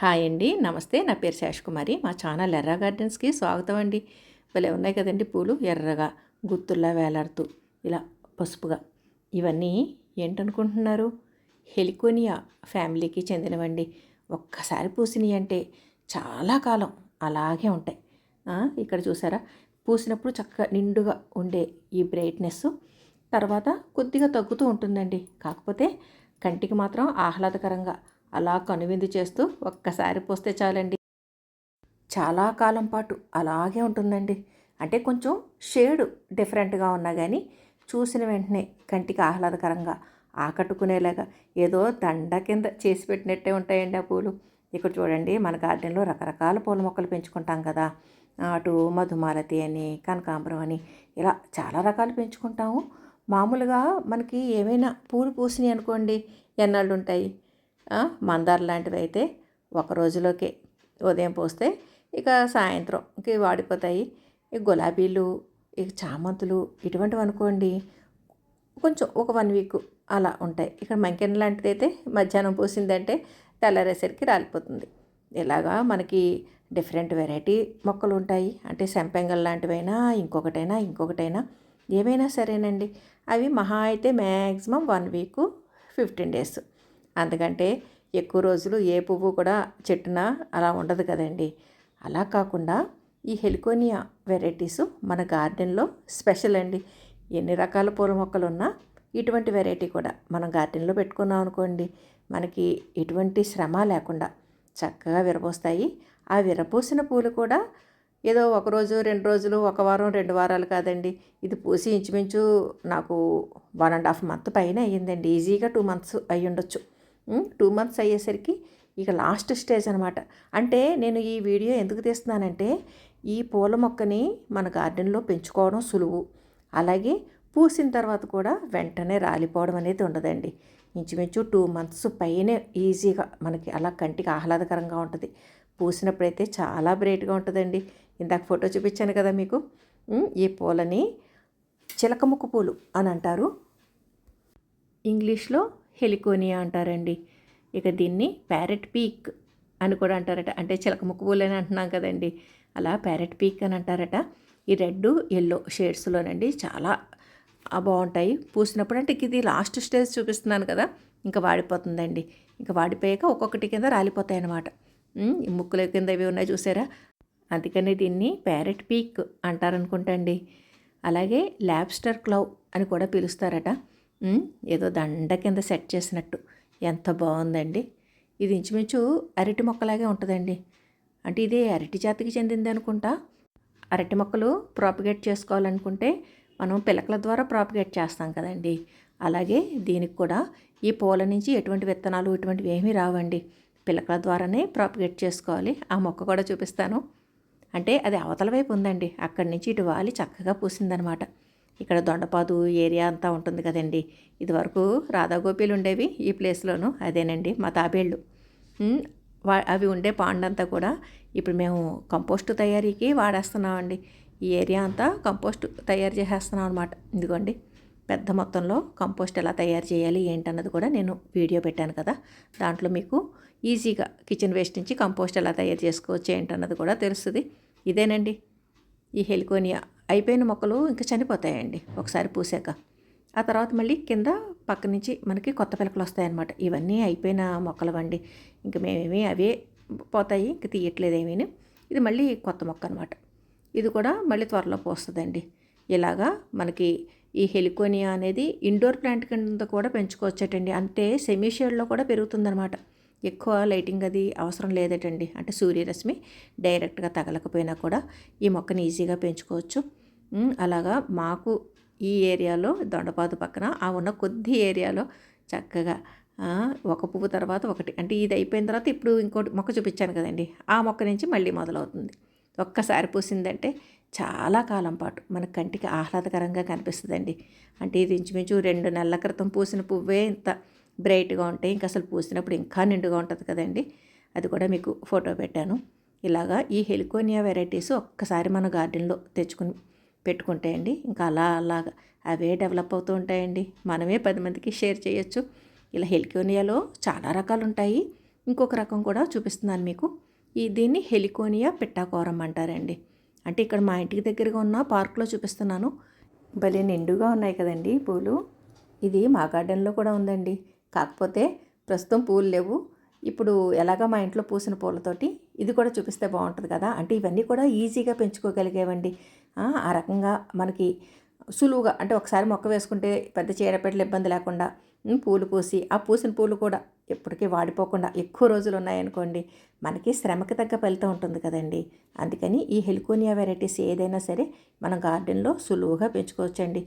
Hi అండి. నమస్తే. నా పేరు శేషకుమారి మా ఛానల్ ఎర్ర గార్డెన్స్కి స్వాగతం అండి. భలే ఉన్నాయి కదండి పూలు. ఎర్రగా గుత్తుల్లా వేలాడుతూ ఇలా పసుపుగా. ఇవన్నీ ఏంటనుకుంటున్నారు? హెలికోనియా ఫ్యామిలీకి చెందినవండి. ఒక్కసారి పూసినవి అంటే చాలా కాలం అలాగే ఉంటాయి. ఇక్కడ చూసారా? పూసినప్పుడు చక్కగా నిండుగా ఉండే ఈ బ్రైట్నెస్ తర్వాత కొద్దిగా తగ్గుతూ ఉంటుందండి. కాకపోతే కంటికి మాత్రం ఆహ్లాదకరంగా అలా కనువిందు చేస్తూ ఒక్కసారి పోస్తే చాలండి. చాలా కాలం పాటు అలాగే ఉంటుందండి. అంటే కొంచెం షేడ్ డిఫరెంట్గా ఉన్నా కానీ చూసిన వెంటనే కంటికి ఆహ్లాదకరంగా ఆకట్టుకునేలాగా ఏదో దండ కింద చేసి పెట్టినట్టే ఉంటాయండి ఆ పూలు. ఇక్కడ చూడండి మన గార్డెన్లో రకరకాల పూల మొక్కలు పెంచుకుంటాం కదా. అటు మధుమాలతి అని కనకాంబరం అని ఇలా చాలా రకాలు పెంచుకుంటాము. మామూలుగా మనకి ఏమైనా పూలు పూసినాయి అనుకోండి ఎన్నాళ్ళు ఉంటాయి మందార లాంటివి అయితే ఒక రోజులోకే ఉదయం పోస్తే ఇక సాయంత్రంకి వాడిపోతాయి. ఈ గులాబీలు ఇక చామంతులు ఇటువంటివి అనుకోండి కొంచెం ఒక వన్ వీక్ అలా ఉంటాయి. ఇక్కడ మంకెన్ లాంటిది అయితే మధ్యాహ్నం పూసిందంటే తెల్లారేసరికి రాలిపోతుంది. ఇలాగా మనకి డిఫరెంట్ వెరైటీ మొక్కలు ఉంటాయి అంటే సెంపెంగల్ లాంటివైనా ఇంకొకటైనా ఇంకొకటైనా ఏమైనా సరేనండి. అవి మహా అయితే maximum one week fifteen days. అందుకంటే ఎక్కువ రోజులు ఏ పువ్వు కూడా చెట్టున అలా ఉండదు కదండి. అలా కాకుండా ఈ హెలికోనియా వెరైటీస్ మన గార్డెన్లో స్పెషల్ అండి. ఎన్ని రకాల పూల మొక్కలు ఉన్నా ఇటువంటి వెరైటీ కూడా మనం గార్డెన్లో పెట్టుకున్నాం అనుకోండి మనకి ఎటువంటి శ్రమ లేకుండా చక్కగా విరబోస్తాయి. ఆ విరబోసిన పూలు కూడా ఏదో ఒక రోజు రెండు రోజులు ఒక వారం రెండు వారాలు కాదండి. ఇది పూసి ఇంచుమించు నాకు వన్ అండ్ హాఫ్ మంత్ పైన అయ్యిందండి. ఈజీగా టూ మంత్స్ అయ్యి ఉండొచ్చు టూ మంత్స్ అయ్యేసరికి ఇక లాస్ట్ స్టేజ్ అనమాట అంటే నేను ఈ వీడియో ఎందుకు తీస్తున్నానంటే ఈ పూల మొక్కని మన గార్డెన్లో పెంచుకోవడం సులువు. అలాగే పూసిన తర్వాత కూడా వెంటనే రాలిపోవడం అనేది ఉండదండి. ఇంచుమించు టూ మంత్స్ పైనే ఈజీగా మనకి అలా కంటికి ఆహ్లాదకరంగా ఉంటుంది. పూసినప్పుడైతే చాలా బ్రైట్గా ఉంటుందండి. ఇందాక ఫోటో చూపించాను కదా మీకు. ఈ పూలని చిలకముక్కు పూలు అని అంటారు. ఇంగ్లీష్లో హెలికోనియా అంటారండి. ఇక దీన్ని ప్యారెట్ పీక్ అని కూడా అంటారట. అంటే చిలక ముక్కు పూలు అని అంటున్నాం కదండి. అలా ప్యారెట్ పీక్ అని అంటారట. ఈ రెడ్ ఎల్లో షేడ్స్లోనండి చాలా బాగుంటాయి. పూసినప్పుడు అంటే ఇది లాస్ట్ స్టేజ్ చూపిస్తున్నాను కదా ఇంకా వాడిపోతుందండి. ఇంకా వాడిపోయాక ఒక్కొక్కటి కింద రాలిపోతాయి అన్నమాట ఈ ముక్కుల కింద ఇవి ఉన్నాయి చూసారా? అందుకని దీన్ని ప్యారెట్ పీక్ అంటారనుకుంటండి. అలాగే ల్యాబ్స్టర్ క్లవ్ అని కూడా పిలుస్తారట. ఏదో దండ కింద సెట్ చేసినట్టు. ఎంత బాగుందండి. ఇది ఇంచుమించు అరటి మొక్కలాగే ఉంటుందండి. అంటే ఇది అరటి జాతికి చెందింది అనుకుంటా. అరటి మొక్కలు ప్రాపగేట్ చేసుకోవాలనుకుంటే మనం పిలకల ద్వారా ప్రాపగేట్ చేస్తాం కదండి. అలాగే దీనికి కూడా ఈ పూల నుంచి ఎటువంటి విత్తనాలు ఇటువంటివి ఏమీ రావండి. పిలకల ద్వారానే ప్రాపగేట్ చేసుకోవాలి. ఆ మొక్క కూడా చూపిస్తాను. అంటే అది అవతల వైపు ఉందండి. అక్కడి నుంచి ఇటు వాలి చక్కగా పూసిందనమాట. ఇక్కడ దొండపాదు ఏరియా అంతా ఉంటుంది కదండి. ఇదివరకు రాధాగోపీలు ఉండేవి ఈ ప్లేస్లోను. అదేనండి మా తాబేళ్ళు. వా అవి ఉండే పాండ్ అంతా కూడా ఇప్పుడు మేము కంపోస్ట్ తయారీకి వాడేస్తున్నామండి. ఈ ఏరియా అంతా కంపోస్ట్ తయారు చేసేస్తున్నాం అనమాట ఇదిగోండి పెద్ద మొత్తంలో కంపోస్ట్ ఎలా తయారు చేయాలి ఏంటన్నది కూడా నేను వీడియో పెట్టాను కదా. దాంట్లో మీకు ఈజీగా కిచెన్ వేస్ట్ నుంచి కంపోస్ట్ ఎలా తయారు చేసుకోవచ్చు ఏంటన్నది కూడా తెలుస్తుంది. ఇదేనండి ఈ హెలికోనియా అయిపోయిన మొక్కలు ఇంకా చనిపోతాయండి ఒకసారి పూసాక. ఆ తర్వాత మళ్ళీ కింద పక్క నుంచి మనకి కొత్త పిలకలు వస్తాయన్నమాట. ఇవన్నీ అయిపోయిన మొక్కలు అండి ఇంకా మేమేమి అవే పోతాయి ఇంక తీయట్లేదు ఏమీని. ఇది మళ్ళీ కొత్త మొక్క అనమాట ఇది కూడా మళ్ళీ త్వరలో పోస్తుందండి. ఇలాగా మనకి ఈ హెలికోనియా అనేది ఇండోర్ ప్లాంట్ కింద కూడా పెంచుకోవచ్చటండి. అంటే సెమీ షేడ్లో కూడా పెరుగుతుందనమాట ఎక్కువ లైటింగ్ అది అవసరం లేదటండి. అంటే సూర్యరశ్మి డైరెక్ట్గా తగలకపోయినా కూడా ఈ మొక్కని ఈజీగా పెంచుకోవచ్చు. అలాగా మాకు ఈ ఏరియాలో దొండపాదు పక్కన ఆ ఉన్న కొద్ది ఏరియాలో చక్కగా ఒక పువ్వు తర్వాత ఒకటి. అంటే ఇది అయిపోయిన తర్వాత ఇప్పుడు ఇంకోటి మొక్క చూపించాను కదండి. ఆ మొక్క నుంచి మళ్ళీ మొదలవుతుంది. ఒక్కసారి పూసిందంటే చాలా కాలం పాటు మన కంటికి ఆహ్లాదకరంగా కనిపిస్తుందండి. అంటే ఇది ఇంచుమించు రెండు నెలల క్రితం పూసిన పువ్వే ఇంత బ్రైట్గా ఉంటాయి ఇంకా అసలు పూసినప్పుడు ఇంకా నిండుగా ఉంటుంది కదండి. అది కూడా మీకు ఫోటో పెట్టాను. ఇలాగా ఈ హెలికోనియా వెరైటీస్ ఒక్కసారి మన గార్డెన్లో తెచ్చుకుని పెట్టుకుంటాయండి. ఇంకా అలా అలాగా అవే డెవలప్ అవుతూ ఉంటాయండి. మనమే పది మందికి షేర్ చేయొచ్చు. ఇలా హెలికోనియాలో చాలా రకాలు ఉంటాయి ఇంకొక రకం కూడా చూపిస్తున్నాను మీకు. ఈ దీన్ని హెలికోనియా పిట్టాకోరం అంటారండి. అంటే ఇక్కడ మా ఇంటికి దగ్గరగా ఉన్న పార్కులో చూపిస్తున్నాను. భలే నిండుగా ఉన్నాయి కదండి పూలు. ఇది మా గార్డెన్లో కూడా ఉందండి. కాకపోతే ప్రస్తుతం పూలు లేవు. ఇప్పుడు ఎలాగ మా ఇంట్లో పూసిన పూలతోటి ఇది కూడా చూపిస్తే బాగుంటుంది కదా. అంటే ఇవన్నీ కూడా ఈజీగా పెంచుకోగలిగేవండి. ఆ రకంగా మనకి సులువుగా అంటే ఒకసారి మొక్క వేసుకుంటే పెద్ద చీడపెట్టలు ఇబ్బంది లేకుండా పూలు పూసి ఆ పూసిన పూలు కూడా ఎప్పటికీ వాడిపోకుండా ఎక్కువ రోజులు ఉన్నాయనుకోండి మనకి శ్రమకి తగ్గ ఫలితం ఉంటుంది కదండి. అందుకని ఈ హెలికోనియా వెరైటీస్ ఏదైనా సరే మనం గార్డెన్లో సులువుగా పెంచుకోవచ్చండి.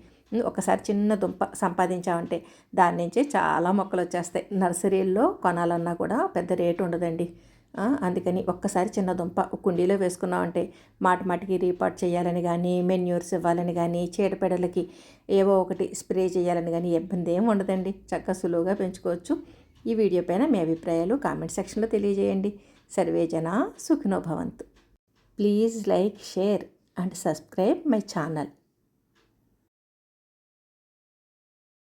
ఒకసారి చిన్న దుంప సంపాదించామంటే దాని నుంచి చాలా మొక్కలు వచ్చేస్తాయి. నర్సరీల్లో కొనాలన్నా కూడా పెద్ద రేటు ఉండదండి. అందుకని ఒక్కసారి చిన్న దుంప కుండీలో వేసుకున్నామంటే మాటి మాటికి రీపాట్ చేయాలని కానీ మెన్యూర్స్ ఇవ్వాలని కానీ చీడపీడలకి ఏవో ఒకటి స్ప్రే చేయాలని కానీ ఇబ్బంది ఏమి ఉండదండి. చక్కగా సులువుగా పెంచుకోవచ్చు. ఈ వీడియో పైన మీ అభిప్రాయాలు కామెంట్ సెక్షన్లో తెలియజేయండి. సర్వే జన సుఖినో భవంతు. Please like share and subscribe my channel.